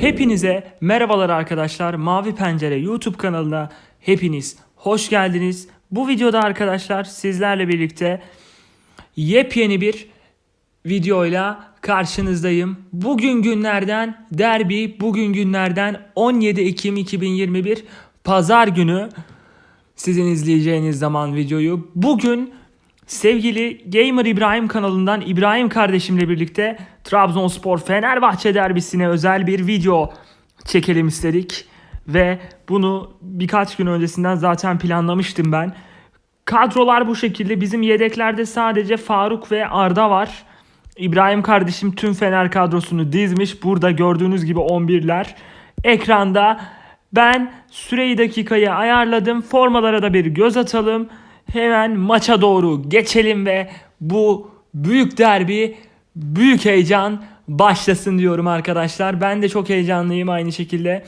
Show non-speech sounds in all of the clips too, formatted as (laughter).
Hepinize merhabalar arkadaşlar. Mavi Pencere YouTube kanalına hepiniz hoş geldiniz. Bu videoda arkadaşlar sizlerle birlikte yepyeni bir videoyla karşınızdayım. Bugün günlerden derbi, bugün günlerden 17 Ekim 2021 Pazar günü sizin izleyeceğiniz zaman videoyu. Bugün sevgili Gamer İbrahim kanalından İbrahim kardeşimle birlikte Trabzonspor Fenerbahçe derbisine özel bir video çekelim istedik. Ve bunu birkaç gün öncesinden zaten planlamıştım ben. Kadrolar bu şekilde. Bizim yedeklerde sadece Faruk ve Arda var. İbrahim kardeşim tüm Fener kadrosunu dizmiş. Burada gördüğünüz gibi 11'ler. Ekranda ben süreyi dakikayı ayarladım. Formalara da bir göz atalım. Hemen maça doğru geçelim ve bu büyük derbi, büyük heyecan başlasın diyorum arkadaşlar. Ben de çok heyecanlıyım aynı şekilde.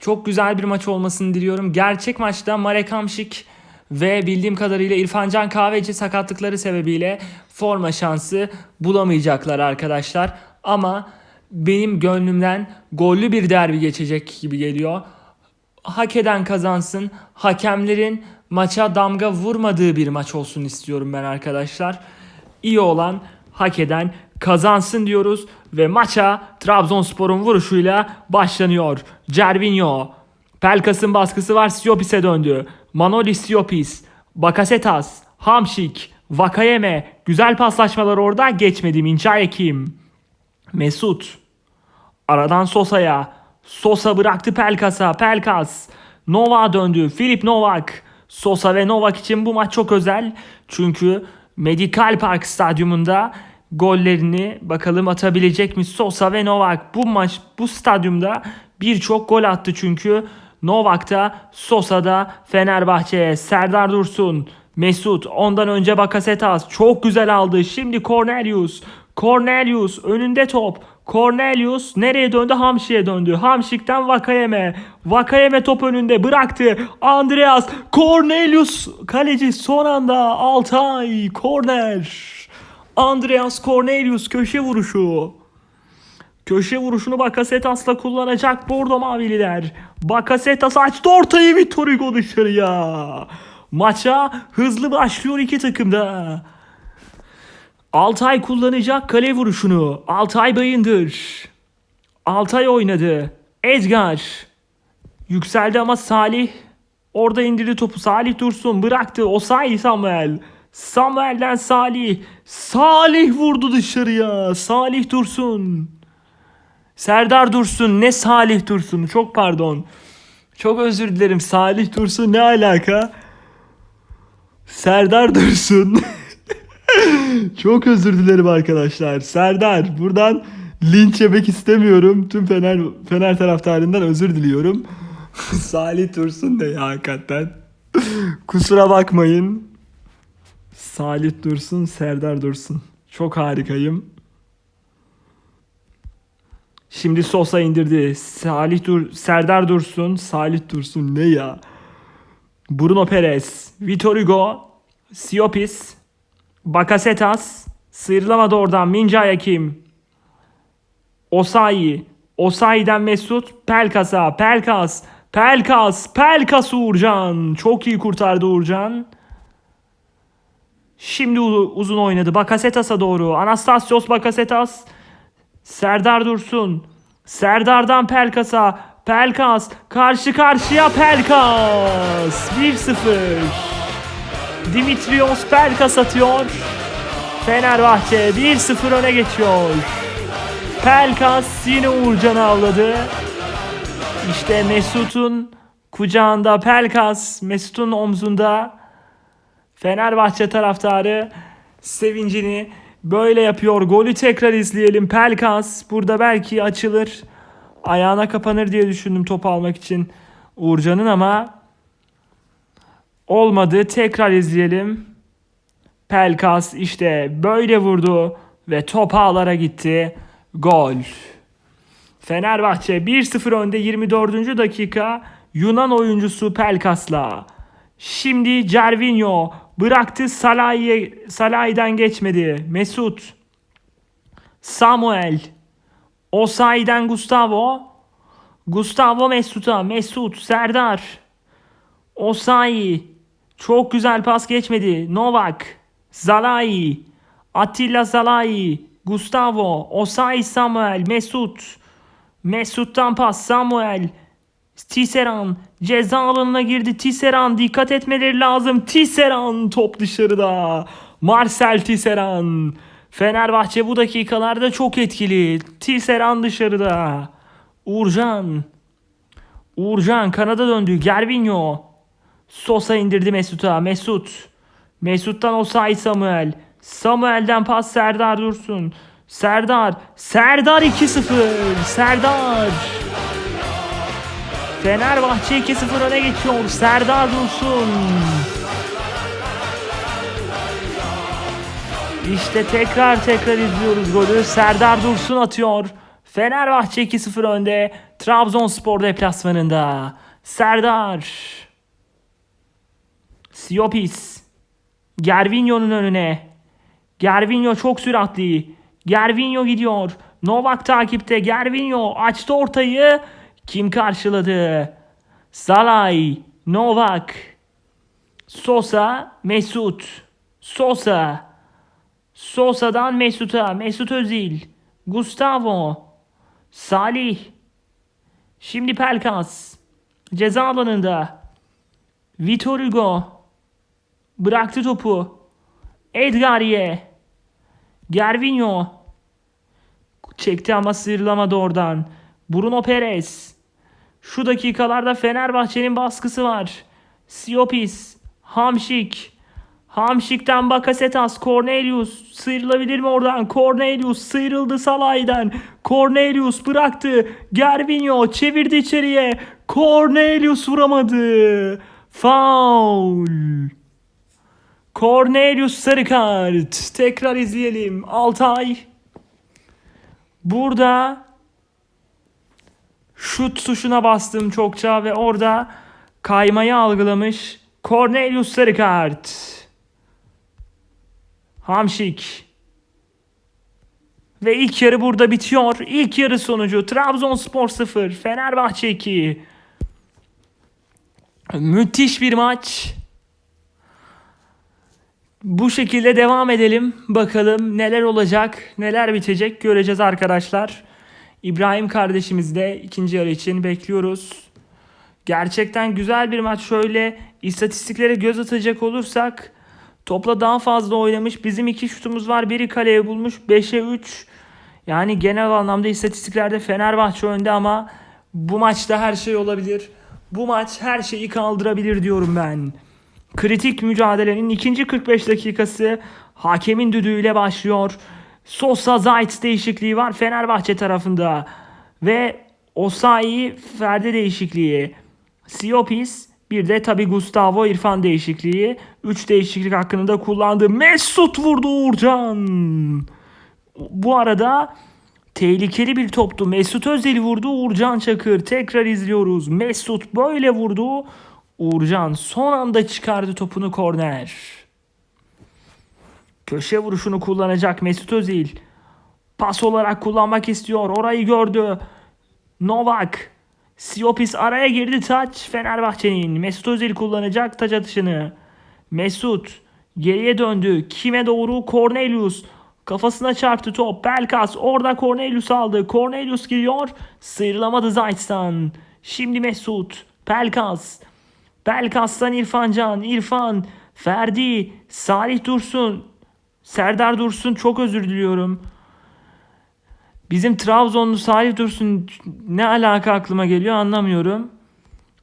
Çok güzel bir maç olmasını diliyorum. Gerçek maçta Marek Hamšík ve bildiğim kadarıyla İrfancan Kahveci sakatlıkları sebebiyle forma şansı bulamayacaklar arkadaşlar. Ama benim gönlümden gollü bir derbi geçecek gibi geliyor. Hak eden kazansın. Hakemlerin maça damga vurmadığı bir maç olsun istiyorum ben arkadaşlar. İyi olan hak eden kazansın diyoruz ve maça Trabzonspor'un vuruşuyla başlanıyor. Cervinho Pelkas'ın baskısı var Siopis'e döndü. Manoli Siopis, Bakasetas, Hamşik, Vakayeme. Güzel paslaşmalar orada geçmedi Minçay Kim. Mesut. Aradan Sosa'ya. Sosa bıraktı Pelkas'a. Pelkas. Novak'a döndü. Filip Novak. Sosa ve Novak için bu maç çok özel. Çünkü Medical Park stadyumunda gollerini bakalım atabilecek mi Sosa ve Novak. Bu maç bu stadyumda birçok gol attı çünkü. Novak da Sosa da Fenerbahçe'ye Serdar Dursun, Mesut ondan önce Bakasetas çok güzel aldı. Şimdi Cornelius. Cornelius önünde top. Cornelius nereye döndü? Hamşik'e döndü. Hamşik'ten Vakayeme. Vakayeme top önünde bıraktı. Andreas Cornelius kaleci son anda Altay korner. Andreas Cornelius köşe vuruşu. Köşe vuruşunu Bakasetas'la kullanacak Bordo Mavililer. Bakasetas açtı ortayı Vitor Hugo dışarıya. Maça hızlı başlıyor iki takımda. Altay kullanacak kale vuruşunu. Altay Bayındır. Altay oynadı. Edgar. Yükseldi ama Salih orada indirdi topu. Salih Dursun bıraktı. Osayi Samuel. Samuel'den Salih. Salih vurdu dışarıya. Salih Dursun. Serdar Dursun ne Salih Dursun çok pardon. Çok özür dilerim Salih Dursun ne alaka? Serdar Dursun. (laughs) çok özür dilerim arkadaşlar. Serdar buradan linç yemek istemiyorum. Tüm Fener Fener taraftarından özür diliyorum. (laughs) Salih Dursun ne ya hakikaten. Kusura bakmayın. Salih Dursun, Serdar Dursun. Çok harikayım. Şimdi Sosa indirdi. Salih Dur Serdar Dursun, Salih Dursun ne ya? Bruno Perez, Vitor Hugo, Siopis, Bakasetas, sıyrılamadı oradan Minca Yakim, Osayi, Osayi'den Mesut, Pelkas'a, Pelkas, Pelkas, Pelkas Uğurcan. Çok iyi kurtardı Uğurcan. Şimdi uzun oynadı. Bakasetas'a doğru. Anastasios Bakasetas. Serdar Dursun. Serdar'dan Pelkas'a. Pelkas. Karşı karşıya Pelkas. 1-0. Dimitrios Pelkas atıyor. Fenerbahçe 1-0 öne geçiyor. Pelkas yine Uğurcan'ı avladı. İşte Mesut'un kucağında Pelkas. Mesut'un omzunda Fenerbahçe taraftarı sevincini böyle yapıyor. Golü tekrar izleyelim. Pelkas burada belki açılır. Ayağına kapanır diye düşündüm topu almak için Uğurcan'ın ama olmadı. Tekrar izleyelim. Pelkas işte böyle vurdu ve top ağlara gitti. Gol. Fenerbahçe 1-0 önde 24. dakika Yunan oyuncusu Pelkas'la Şimdi Cervinho bıraktı Salah'ı Salah'dan geçmedi. Mesut Samuel Osayi'den Gustavo Gustavo Mesut'a Mesut Serdar Osayi çok güzel pas geçmedi. Novak Zalai Attila Zalai Gustavo Osayi Samuel Mesut Mesut'tan pas Samuel Tisseran ceza alanına girdi. Tisseran dikkat etmeleri lazım. Tisseran top dışarıda. Marcel Tisseran. Fenerbahçe bu dakikalarda çok etkili. Tisseran dışarıda. Uğurcan. Uğurcan kanada döndü. Gervinho. Sosa indirdi Mesut'a. Mesut. Mesut'tan Osay Samuel. Samuel'den pas Serdar Dursun. Serdar. Serdar 2-0. Serdar. Fenerbahçe 2-0 öne geçiyor. Serdar Dursun. İşte tekrar tekrar izliyoruz golü. Serdar Dursun atıyor. Fenerbahçe 2-0 önde. Trabzonspor deplasmanında. Serdar. Siopis. Gervinho'nun önüne. Gervinho çok süratli. Gervinho gidiyor. Novak takipte. Gervinho açtı ortayı. Kim karşıladı? Salay, Novak, Sosa, Mesut. Sosa. Sosa'dan Mesut'a. Mesut Özil. Gustavo. Salih. Şimdi Pelkas. Ceza alanında. Vitor Hugo. Bıraktı topu. Edgarie. Gervinho. Çekti ama sıyrılamadı oradan. Bruno Perez. Şu dakikalarda Fenerbahçe'nin baskısı var. Siopis. Hamşik. Hamşik'ten Bakasetas. Cornelius. Sıyrılabilir mi oradan? Cornelius sıyrıldı Salah'dan. Cornelius bıraktı. Gervinho çevirdi içeriye. Cornelius vuramadı. Foul. Cornelius sarı kart. Tekrar izleyelim. Altay. Burada şut tuşuna bastım çokça ve orada kaymayı algılamış. Cornelius sarı kart. Hamşik. Ve ilk yarı burada bitiyor. İlk yarı sonucu Trabzonspor 0, Fenerbahçe 2. Müthiş bir maç. Bu şekilde devam edelim. Bakalım neler olacak, neler bitecek göreceğiz arkadaşlar. İbrahim kardeşimiz de ikinci yarı için bekliyoruz. Gerçekten güzel bir maç. Şöyle istatistiklere göz atacak olursak topla daha fazla oynamış. Bizim iki şutumuz var. Biri kaleye bulmuş. 5'e 3. Yani genel anlamda istatistiklerde Fenerbahçe önde ama bu maçta her şey olabilir. Bu maç her şeyi kaldırabilir diyorum ben. Kritik mücadelenin ikinci 45 dakikası hakemin düdüğüyle başlıyor. Sosa Zayt değişikliği var Fenerbahçe tarafında. Ve Osayi Ferdi değişikliği. Siopis bir de tabi Gustavo İrfan değişikliği. 3 değişiklik hakkında kullandı. Mesut vurdu Uğurcan. Bu arada tehlikeli bir toptu. Mesut Özil vurdu. Uğurcan Çakır. Tekrar izliyoruz. Mesut böyle vurdu. Uğurcan son anda çıkardı topunu korner. Köşe vuruşunu kullanacak Mesut Özil. Pas olarak kullanmak istiyor. Orayı gördü. Novak. Siopis araya girdi taç Fenerbahçe'nin. Mesut Özil kullanacak taç atışını. Mesut geriye döndü. Kime doğru? Cornelius. Kafasına çarptı top. Pelkas orada Cornelius aldı. Cornelius giriyor. Sıyrılamadı Zayt'tan. Şimdi Mesut. Pelkas. Pelkas'tan İrfan Can. İrfan. Ferdi. Salih Dursun. Serdar Dursun çok özür diliyorum. Bizim Trabzonlu Salih Dursun ne alaka aklıma geliyor anlamıyorum.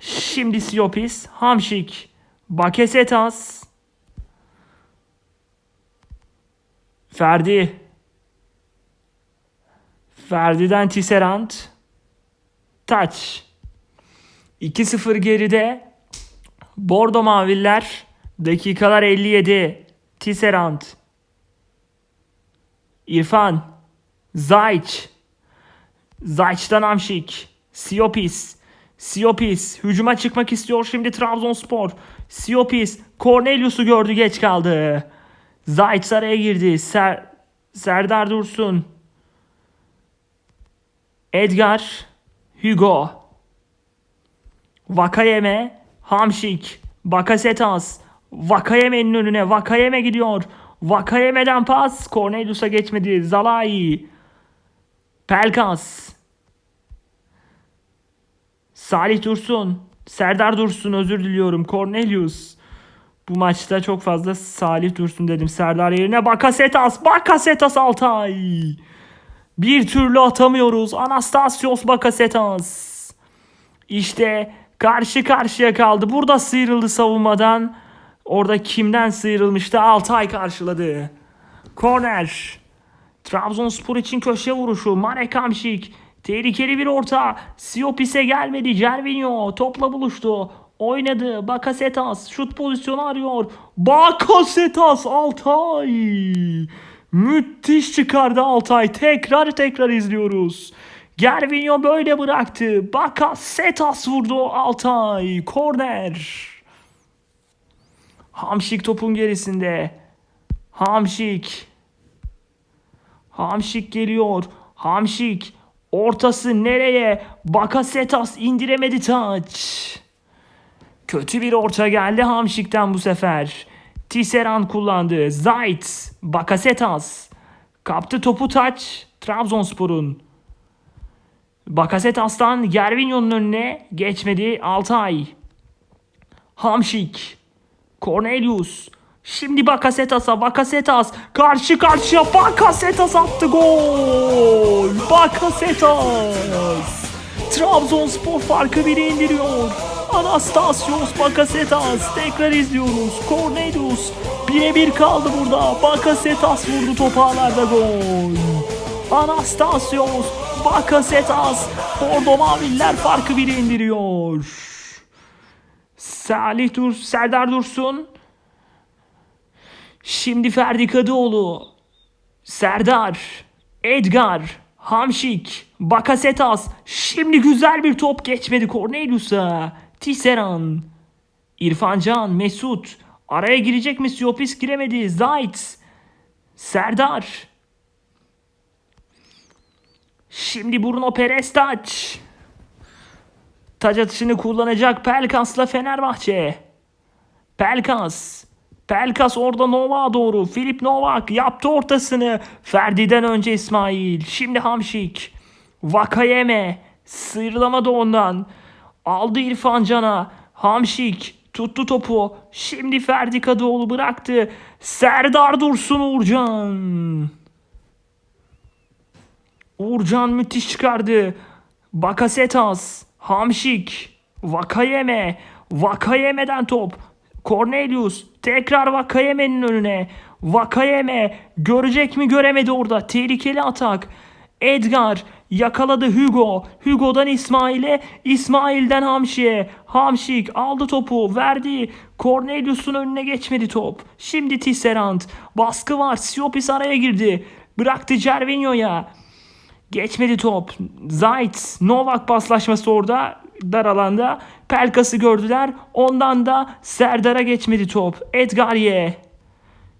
Şimdi Siopis, Hamşik, Bakesetas, Ferdi, Ferdi'den Tisserand, Taç. 2-0 geride. Bordo Maviller dakikalar 57. Tisserand, İrfan. Zayç. Zayç'tan Amşik. Siopis. Siopis hücuma çıkmak istiyor şimdi Trabzonspor. Siopis Cornelius'u gördü geç kaldı. Zayt araya girdi. Ser, Serdar Dursun. Edgar. Hugo. Vakayeme. Hamşik. Bakasetas. Vakayeme'nin önüne. Vakayeme gidiyor. Vakayeme'den pas. Cornelius'a geçmedi. Zalai. Pelkas. Salih Dursun. Serdar Dursun özür diliyorum. Cornelius. Bu maçta çok fazla Salih Dursun dedim. Serdar yerine Bakasetas. Bakasetas Altay. Bir türlü atamıyoruz. Anastasios Bakasetas. İşte karşı karşıya kaldı. Burada sıyrıldı savunmadan. Orada kimden sıyrılmıştı? Altay karşıladı. Korner. Trabzonspor için köşe vuruşu. Marek Hamşik. Tehlikeli bir orta. Siopis'e gelmedi. Cervinho topla buluştu. Oynadı. Bakasetas şut pozisyonu arıyor. Bakasetas Altay. Müthiş çıkardı Altay. Tekrar tekrar izliyoruz. Gervinho böyle bıraktı. Bakasetas vurdu Altay. Korner. Hamşik topun gerisinde. Hamşik. Hamşik geliyor. Hamşik. Ortası nereye? Bakasetas indiremedi taç. Kötü bir orta geldi Hamşik'ten bu sefer. Tisseran kullandı. Zayt. Bakasetas. Kaptı topu taç. Trabzonspor'un. Bakasetas'tan Gervinho'nun önüne geçmedi Altay. Hamşik. Cornelius. Şimdi Bakasetas'a Bakasetas karşı karşıya Bakasetas attı gol. Bakasetas. Trabzonspor farkı biri indiriyor. Anastasios Bakasetas tekrar izliyoruz. Cornelius birebir kaldı burada. Bakasetas vurdu topu ağlarda gol. Anastasios Bakasetas Bordo Maviller farkı biri indiriyor. Salih Dur Serdar Dursun Şimdi Ferdi Kadıoğlu. Serdar. Edgar. Hamşik. Bakasetas. Şimdi güzel bir top geçmedi Cornelius'a. Tisseran. İrfan Can. Mesut. Araya girecek mi? Siopis giremedi. Zayt. Serdar. Şimdi Bruno Perez taç. Taç atışını kullanacak Pelkas'la Fenerbahçe. Pelkas. Pelkas orada Novak'a doğru. Filip Novak yaptı ortasını. Ferdi'den önce İsmail. Şimdi Hamşik. Vakayeme. Sıyrılamadı ondan. Aldı İrfan Can'a. Hamşik. Tuttu topu. Şimdi Ferdi Kadıoğlu bıraktı. Serdar Dursun Uğurcan. Uğurcan müthiş çıkardı. Bakasetas. Hamşik. Vakayeme. Vakayeme'den top. Cornelius tekrar Vakayeme'nin önüne. Vakayeme görecek mi göremedi orada. Tehlikeli atak. Edgar yakaladı Hugo. Hugo'dan İsmail'e, İsmail'den Hamşik'e. Hamşik aldı topu, verdi. Cornelius'un önüne geçmedi top. Şimdi Tisserand. Baskı var. Siopis araya girdi. Bıraktı Cervinho'ya. Geçmedi top. Zayt, Novak paslaşması orada dar alanda. Pelkas'ı gördüler. Ondan da Serdar'a geçmedi top. Edgarye.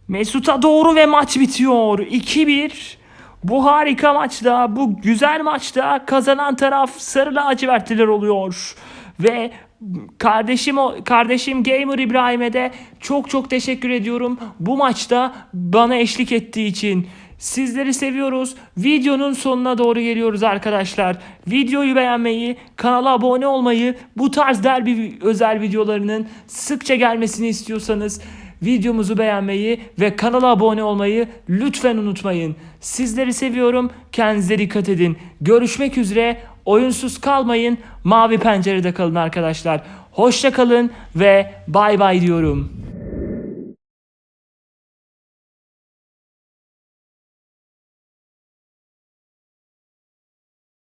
Mesut'a doğru ve maç bitiyor. 2-1. Bu harika maçta, bu güzel maçta kazanan taraf Sarı Lacivertliler oluyor. Ve kardeşim kardeşim Gamer İbrahim'e de çok çok teşekkür ediyorum. Bu maçta bana eşlik ettiği için. Sizleri seviyoruz. Videonun sonuna doğru geliyoruz arkadaşlar. Videoyu beğenmeyi, kanala abone olmayı, bu tarz derbi özel videolarının sıkça gelmesini istiyorsanız videomuzu beğenmeyi ve kanala abone olmayı lütfen unutmayın. Sizleri seviyorum. Kendinize dikkat edin. Görüşmek üzere. Oyunsuz kalmayın. Mavi pencerede kalın arkadaşlar. Hoşça kalın ve bay bay diyorum.